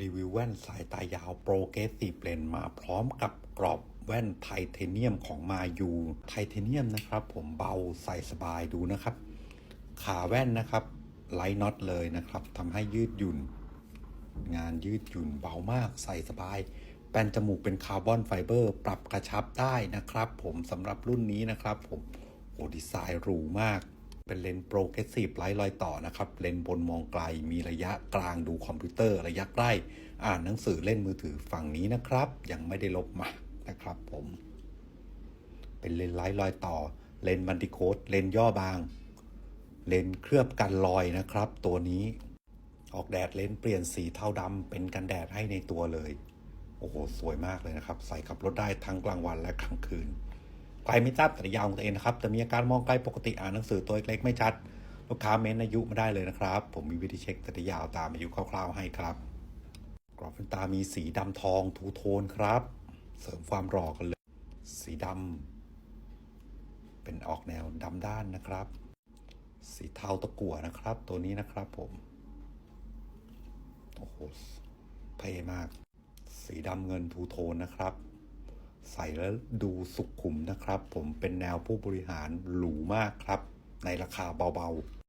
รีวิวแว่นสายตายาวโปรเกรสซีฟเลนมาพร้อมกับกรอบแว่นไทเทเนียมของมายูไทเทเนียมนะครับ ผมเบาใส่สบายดูนะครับ ขาแว่นนะครับไลท์น็อตเลยนะครับทำให้ยืดหยุ่น งานยืดหยุ่นเบามากใส่สบาย แป้นจมูกเป็นคาร์บอนไฟเบอร์ ปรับกระชับได้นะครับ ผมสำหรับรุ่นนี้นะครับ ผมโอ้ดีไซน์หรูมาก เป็นเลนส์โปรเกรสซีฟไร้รอยต่อนะครับ เลนส์บนมองไกล มีระยะกลางดูคอมพิวเตอร์ ระยะใกล้ อ่านหนังสือเล่นมือถือฝั่งนี้นะครับ ยังไม่ได้ลบมานะครับผม เป็นเลนส์ไร้รอยต่อ เลนส์มันติโคดเลนส์ย่อบาง เลนส์เคลือบกันรอยนะครับ ตัวนี้ ออกแดดเลนส์เปลี่ยนสีเทาดำเป็นกันแดดให้ในตัวเลย โอ้โห สวยมากเลยนะครับ ใส่ขับรถได้ทั้งกลางวันและกลางคืน ใครไม่ทราบสัญญาของตัวเองนะครับ แต่มีอาการมองไกลปกติอ่านหนังสือตัวเล็กๆไม่ชัด ลูกค้าเม้นอายุมาได้เลยนะครับ ผมมีวิธีเช็คสัญญาตามอายุคร่าวๆให้ครับ กรอบแว่นตามีสีดำทองทูโทนครับ เสริมความหล่อกันเลย สีดำเป็นออกแนวดำด้านนะครับ สีเทาตะกั่วนะครับ ตัวนี้นะครับผมโอ้โหเท่มาก สีดำเงินทูโทนนะครับ ใส่แล้วดูสุขุมนะครับ ผมเป็นแนวผู้บริหารหรูมากครับ ในราคาเบาๆ